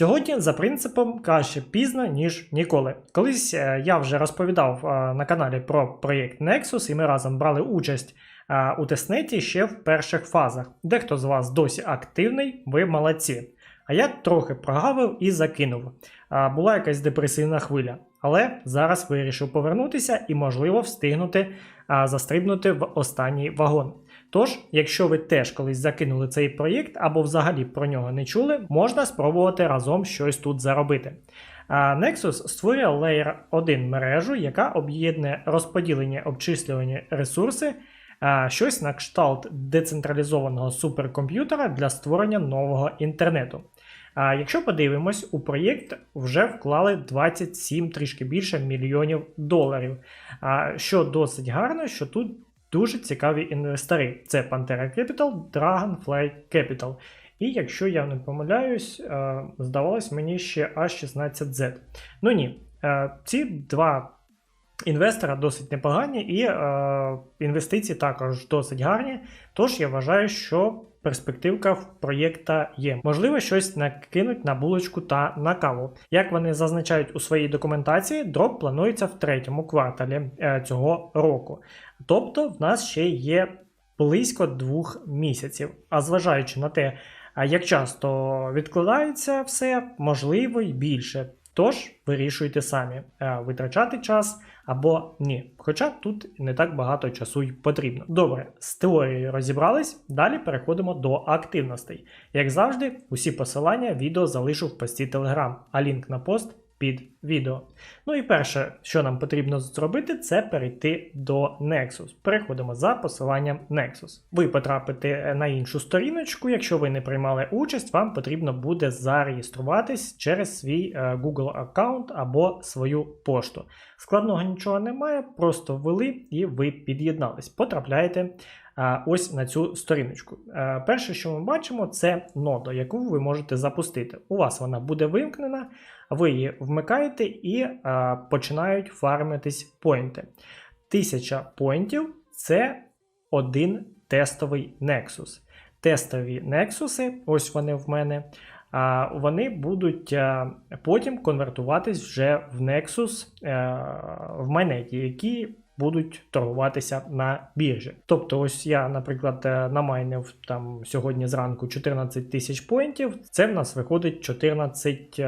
Сьогодні за принципом краще пізно, ніж ніколи. Колись е, я вже розповідав е, на каналі про проєкт Nexus, і ми разом брали участь е, у тестнеті ще в перших фазах. Дехто з вас досі активний, ви молодці. А я трохи прогавив і закинув. Була якась депресивна хвиля. Але зараз вирішив повернутися і, можливо, встигнути застрибнути в останній вагон. Тож, якщо ви теж колись закинули цей проєкт або взагалі про нього не чули, можна спробувати разом щось тут заробити. А Nexus створює Layer 1 мережу, яка об'єднує розподілені обчислювані ресурси, щось на кшталт децентралізованого суперкомп'ютера для створення нового інтернету. А якщо подивимось, у проєкт вже вклали 27 трішки більше мільйонів доларів. А що досить гарно, що тут дуже цікаві інвестори. Це Pantera Capital, Dragonfly Capital. І якщо я не помиляюсь, е, здавалось мені ще A16Z. Ну ні, е, ці два інвестора досить непогані, і е, інвестиції також досить гарні. Тож я вважаю, що перспективка в проєкта є. Можливо, щось накинуть на булочку та на каву. Як вони зазначають у своїй документації, дроп планується в третьому кварталі цього року. Тобто, в нас ще є близько двох місяців. А зважаючи на те, як часто відкладається все, можливо й більше. Тож вирішуйте самі, е, витрачати час або ні. Хоча тут не так багато часу й потрібно. Добре, з теорією розібрались. Далі переходимо до активностей. Як завжди, усі посилання відео залишу в пості Telegram, а лінк на пост під відео. Ну і перше, що нам потрібно зробити, це перейти до Nexus. Переходимо за посиланням Nexus. Ви потрапите на іншу сторіночку. Якщо ви не приймали участь, вам потрібно буде зареєструватись через свій е, Google аккаунт або свою пошту. Складного нічого немає, просто ввели і ви під'єднались. Потрапляєте ось на цю сторіночку. Е, Перше, що ми бачимо, це нода, яку ви можете запустити. У вас вона буде вимкнена, ви її вмикаєте і починають фармитись поінти. Тисяча поінтів це один тестовий Nexus. Тестові Nexus, ось вони в мене. А вони будуть а, потім конвертуватись вже в Nexus е, в майнеті, які будуть торгуватися на біржі. Тобто, ось я, наприклад, е, намайнив там сьогодні зранку 14 тисяч поінтів. Це в нас виходить 14 е,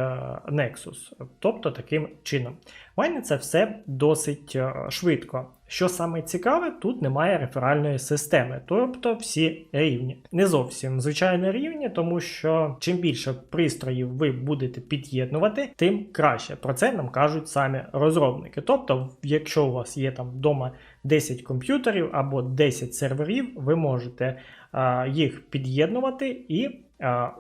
Nexus. Тобто таким чином. Майниться все досить е, швидко. Що саме цікаве, тут немає реферальної системи, тобто всі рівні. Не зовсім звичайно рівні, тому що чим більше пристроїв ви будете під'єднувати, тим краще. Про це нам кажуть самі розробники. Тобто, якщо у вас є там вдома 10 комп'ютерів або 10 серверів, ви можете а, їх під'єднувати і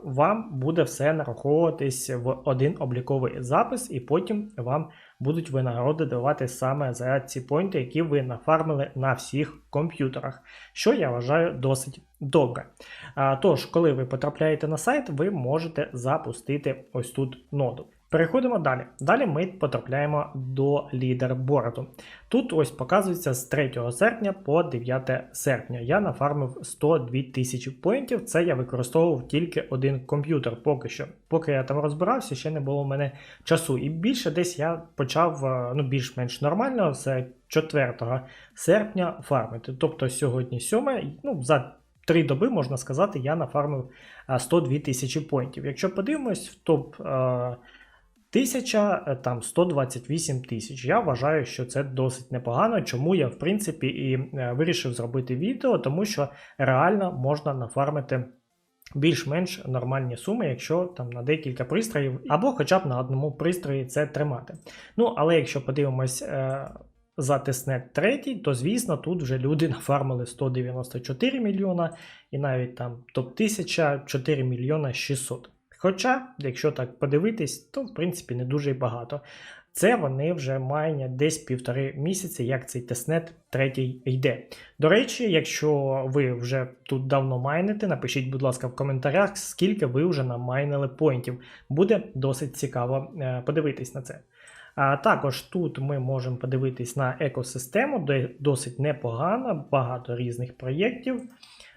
вам буде все нараховуватись в один обліковий запис, і потім вам будуть винагороди давати саме за ці поінти, які ви нафармили на всіх комп'ютерах, що я вважаю досить добре. А, Тож, коли ви потрапляєте на сайт, ви можете запустити ось тут ноду. Переходимо далі. Далі ми потрапляємо до лідерборду. Тут ось показується з 3 серпня по 9 серпня. Я нафармив 102 тисячі поінтів. Це я використовував тільки один комп'ютер поки що. Поки я там розбирався, ще не було в мене часу. І більше десь я почав е, ну, більш-менш нормально з 4 серпня фармити. Тобто сьогодні 7, ну, за Три доби, можна сказати, я нафармив 102 тисячі поінтів. Якщо подивимось в топ е, 1000, е, 128 тисяч. Я вважаю, що це досить непогано. Чому я, в принципі, і е, вирішив зробити відео, тому що реально можна нафармити. Більш-менш нормальні суми, якщо там на декілька пристроїв, або хоча б на одному пристрої це тримати. Ну, але якщо подивимось е, за тестнет 3, то звісно тут вже люди нафармили 194 мільйона і навіть там топ-1000 4 мільйона 600. Хоча, якщо так подивитись, то в принципі не дуже багато. Це вони вже майнять десь півтори місяці, як цей тестнет третій йде. До речі, якщо ви вже тут давно майните, напишіть, будь ласка, в коментарях, скільки ви вже намайнили поінтів. Буде досить цікаво е, подивитись на це. А також тут ми можемо подивитись на екосистему, де досить непогано, багато різних проєктів.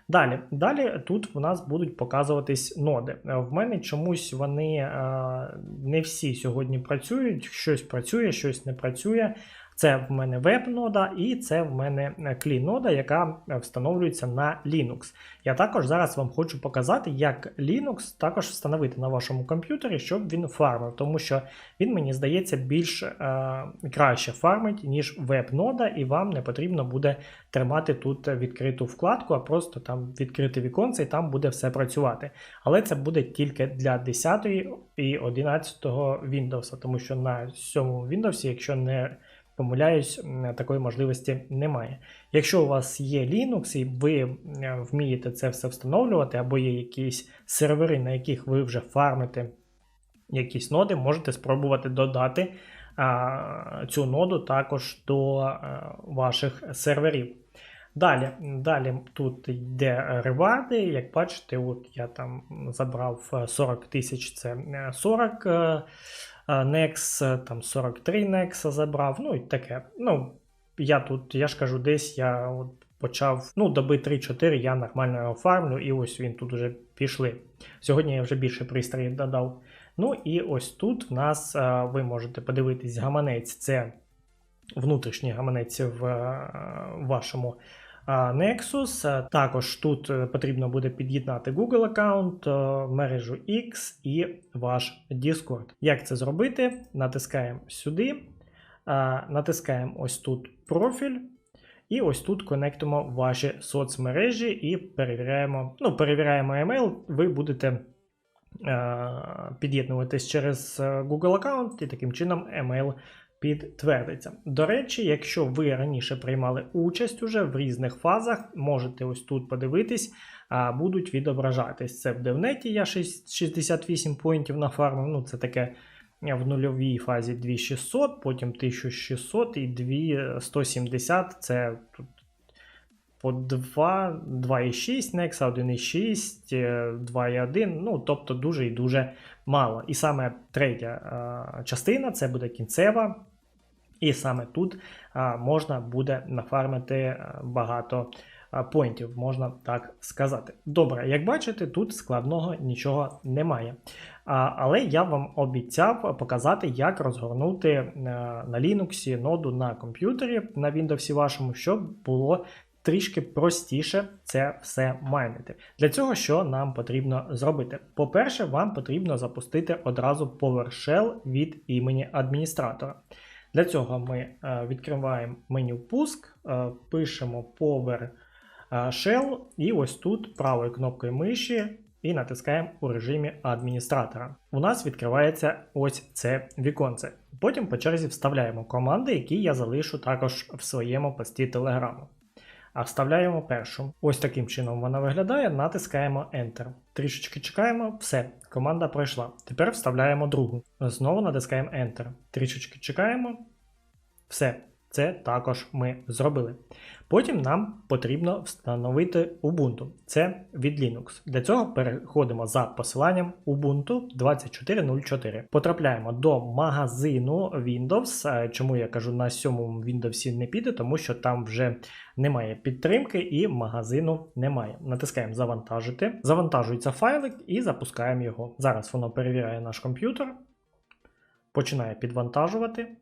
Далі, далі тут в нас будуть показуватись ноди. Е, В мене чомусь вони е, не всі сьогодні працюють, щось працює, щось не працює. Це в мене веб-нода і це в мене клін-нода, яка е, встановлюється на Linux. Я також зараз вам хочу показати, як Linux також встановити на вашому комп'ютері, щоб він фармив, тому що він, мені здається, більш е, краще фармить, ніж веб-нода, і вам не потрібно буде тримати тут відкриту вкладку, а просто там відкрити віконце і там буде все працювати. Але це буде тільки для 10 і 11 Windows, тому що на 7 Windows, якщо не помиляюсь, такої можливості немає. Якщо у вас є Linux і ви е, вмієте це все встановлювати, або є якісь сервери, на яких ви вже фармите якісь ноди, можете спробувати додати а, цю ноду також до а, ваших серверів. Далі, далі тут йде реварди. Як бачите, от я там забрав е, 40 тисяч, це е, 40 е, Nex, е, там 43 Nex забрав, ну і таке. Ну, я тут, я ж кажу, десь я от почав, ну, доби 3-4 я нормально його фармлю, і ось він тут вже пішли. Сьогодні я вже більше пристроїв додав. Ну і ось тут в нас е, ви можете подивитись гаманець, це внутрішній гаманець в е, вашому Nexus. Також тут е, потрібно буде під'єднати Google аккаунт, е, мережу X і ваш Discord. Як це зробити? Натискаємо сюди, натискаємо ось тут профіль. І ось тут конектимо ваші соцмережі і перевіряємо. Ну, перевіряємо email, ви будете е, під'єднуватись через е, Google аккаунт, і таким чином email підтвердиться. До речі, якщо ви раніше приймали участь уже в різних фазах, можете ось тут подивитись, будуть відображатись. Це в девнеті я шість- 68 поінтів нафармив, ну це таке в нульовій фазі 2600, потім 1600 і 2170. Це по 2, 2,6 Nexa, 1,6, е, 2,1, ну тобто дуже і дуже мало. І саме третя е, частина це буде кінцева. І саме тут а, можна буде нафармити е, багато поінтів, можна так сказати. Добре, як бачите, тут складного нічого немає. Але я вам обіцяв показати, як розгорнути е, на Linux ноду на комп'ютері на Windows вашому, щоб було трішки простіше це все майнити. Для цього що нам потрібно зробити? По-перше, вам потрібно запустити одразу PowerShell від імені адміністратора. Для цього ми е, відкриваємо меню пуск, е, пишемо PowerShell і ось тут правою кнопкою миші і натискаємо у режимі адміністратора. У нас відкривається ось це віконце. Потім по черзі вставляємо команди, які я залишу також в своєму пості Телеграму. А вставляємо першу. Ось таким чином вона виглядає, натискаємо Enter. Трішечки чекаємо, все, команда пройшла. Тепер вставляємо другу. Знову натискаємо Enter. Трішечки чекаємо. Все, це також ми зробили. Потім нам потрібно встановити Ubuntu. Це від Linux. Для цього переходимо за посиланням Ubuntu 24.04. Потрапляємо до магазину Windows. Е, Чому я кажу на сьомому Windows не піде, тому що там вже немає підтримки і магазину немає. Натискаємо завантажити. Завантажується файлик і запускаємо його. Зараз воно перевіряє наш комп'ютер, починає підвантажувати.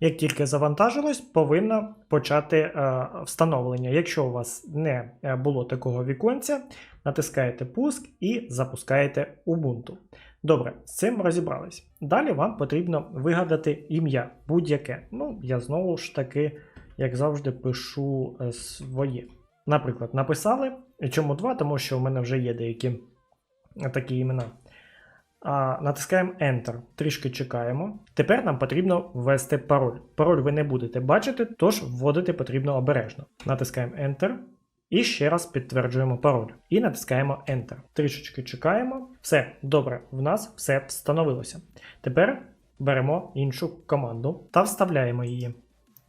Як тільки завантажилось, повинно почати е, встановлення. Якщо у вас не е, було такого віконця, натискаєте пуск і запускаєте Ubuntu. Добре, з цим розібрались. Далі вам потрібно вигадати ім'я будь-яке. Ну, я знову ж таки, як завжди, пишу е, своє. Наприклад, написали. Чому два? Тому що в мене вже є деякі такі імена. Натискаємо Enter. Трішки чекаємо. Тепер нам потрібно ввести пароль. Пароль ви не будете бачити, тож вводити потрібно обережно. Натискаємо Enter. І ще раз підтверджуємо пароль. І натискаємо Enter. Трішечки чекаємо. Все, добре, в нас все встановилося. Тепер беремо іншу команду та вставляємо її.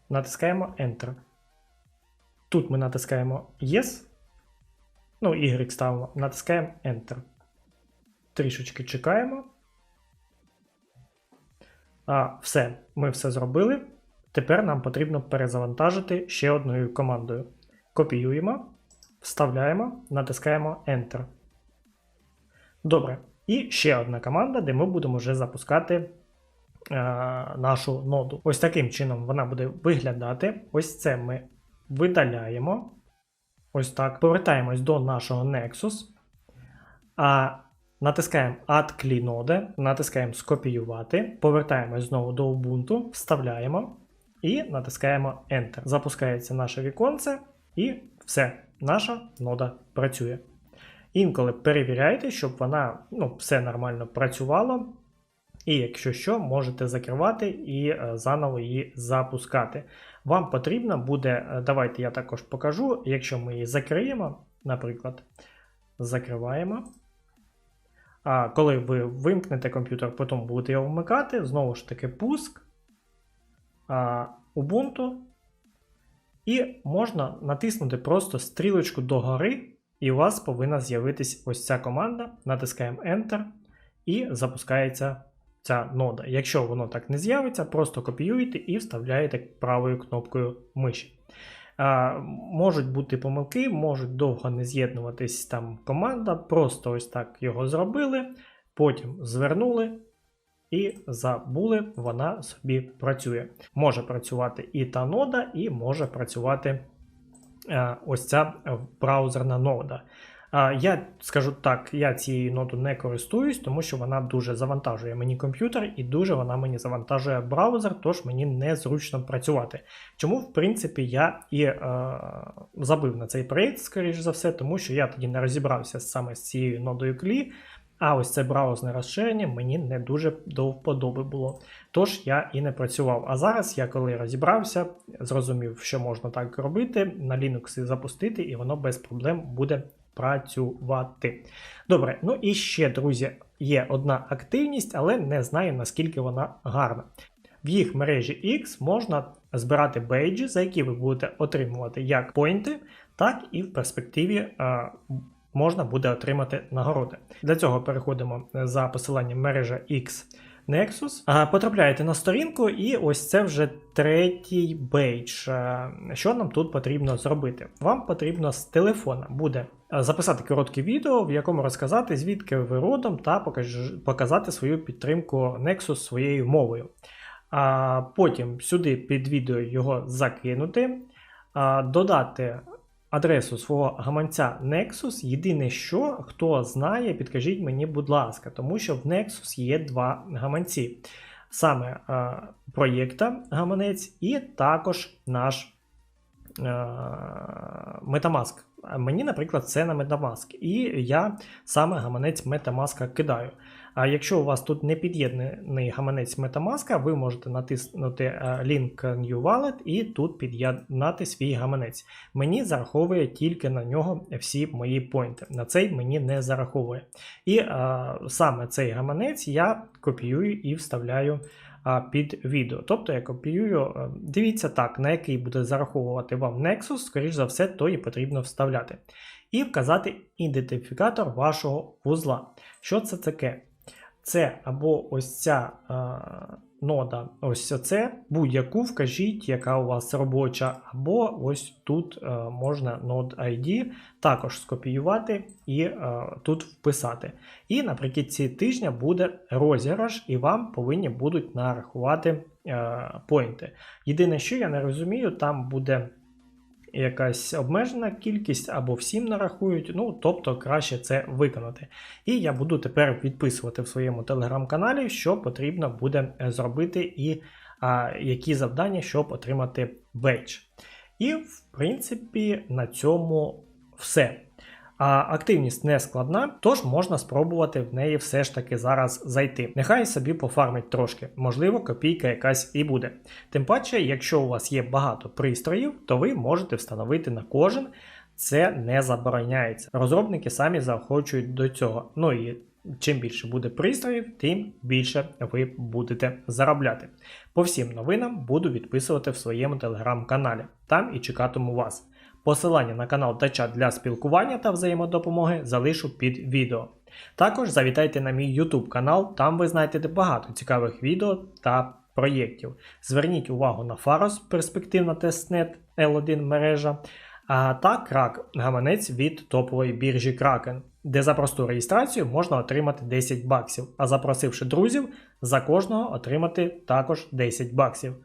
Натискаємо Enter. Тут ми натискаємо Yes. Ну, Y ставимо, натискаємо Enter. Трішечки чекаємо. А, Все, ми все зробили. Тепер нам потрібно перезавантажити ще одною командою. Копіюємо, вставляємо, натискаємо Enter. Добре. І ще одна команда, де ми будемо вже запускати е, нашу ноду. Ось таким чином вона буде виглядати. Ось це ми видаляємо. Ось так. Повертаємось до нашого Nexus. А натискаємо Add Clean Node, натискаємо скопіювати, повертаємось знову до Ubuntu, вставляємо і натискаємо Enter. Запускається наше віконце, і все, наша нода працює. Інколи перевіряйте, щоб вона ну, все нормально працювало. І якщо що, можете закривати і е, заново її запускати. Вам потрібно буде, е, давайте я також покажу, якщо ми її закриємо, наприклад, закриваємо. А коли ви вимкнете комп'ютер, потім будете його вмикати, знову ж таки пуск, а, Ubuntu, і можна натиснути просто стрілочку догори, і у вас повинна з'явитись ось ця команда. Натискаємо Enter і запускається ця нода. Якщо воно так не з'явиться, просто копіюєте і вставляєте правою кнопкою миші. А, Можуть бути помилки, можуть довго не з'єднуватись там команда, просто ось так його зробили, потім звернули і забули, вона собі працює. Може працювати і та нода, і може працювати а, ось ця браузерна нода. Я скажу так, я цією нотою не користуюсь, тому що вона дуже завантажує мені комп'ютер і дуже вона мені завантажує браузер, тож мені незручно працювати. Чому, в принципі, я і е, забив на цей проєкт, скоріш за все, тому що я тоді не розібрався саме з цією нодою клі. А ось це браузне розширення мені не дуже до вподоби було. Тож я і не працював. А зараз я коли розібрався, зрозумів, що можна так робити, на Linux запустити, і воно без проблем буде працювати. Добре, ну і ще, друзі, є одна активність, але не знаю наскільки вона гарна. В їх мережі X можна збирати бейджі, за які ви будете отримувати як поінти, так і в перспективі а, можна буде отримати нагороди. Для цього переходимо за посиланням мережа X Nexus. А, Потрапляєте на сторінку, і ось це вже третій бейдж. Що нам тут потрібно зробити? Вам потрібно з телефона буде записати коротке відео, в якому розказати, звідки ви родом, та показати свою підтримку Nexus своєю мовою. А Потім сюди під відео його закинути, додати адресу свого гаманця Nexus. Єдине, що хто знає, підкажіть мені, будь ласка, тому що в Nexus є два гаманці. Саме а, проєкта гаманець, і також наш а, Metamask. Мені, наприклад, це на Metamask. І я саме гаманець Metamask кидаю. А якщо у вас тут не під'єднаний гаманець Metamask, ви можете натиснути лінк New Wallet і тут під'єднати свій гаманець. Мені зараховує тільки на нього всі мої поінти. На цей мені не зараховує. І а, саме цей гаманець я копіюю і вставляю під відео. Тобто я копіюю, дивіться так, на який буде зараховувати вам Nexus, скоріш за все, то і потрібно вставляти. І вказати ідентифікатор вашого вузла. Що це таке? Це або ось ця е, нода, ось це, будь-яку вкажіть, яка у вас робоча, або ось тут е, можна node ID також скопіювати і е, тут вписати. І наприкінці тижня буде розіграш, і вам повинні будуть нарахувати е, поінти. Єдине, що я не розумію, там буде якась обмежена кількість або всім нарахують, ну тобто краще це виконати. І я буду тепер відписувати в своєму телеграм-каналі, що потрібно буде е, зробити, і а, які завдання, щоб отримати бейдж. І, в принципі, на цьому все. А активність не складна, тож можна спробувати в неї все ж таки зараз зайти. Нехай собі пофармить трошки, можливо, копійка якась і буде. Тим паче, якщо у вас є багато пристроїв, то ви можете встановити на кожен. Це не забороняється. Розробники самі заохочують до цього. Ну і чим більше буде пристроїв, тим більше ви будете заробляти. По всім новинам буду відписувати в своєму телеграм-каналі. Там і чекатиму вас. Посилання на канал та чат для спілкування та взаємодопомоги залишу під відео. Також завітайте на мій YouTube канал, там ви знайдете багато цікавих відео та проєктів. Зверніть увагу на Faros, перспективна тестнет L1 мережа, та крак гаманець від топової біржі Kraken, де за просту реєстрацію можна отримати 10 баксів, а запросивши друзів, за кожного отримати також 10 баксів.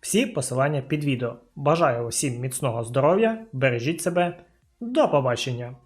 Всі посилання під відео. Бажаю усім міцного здоров'я, бережіть себе. До побачення!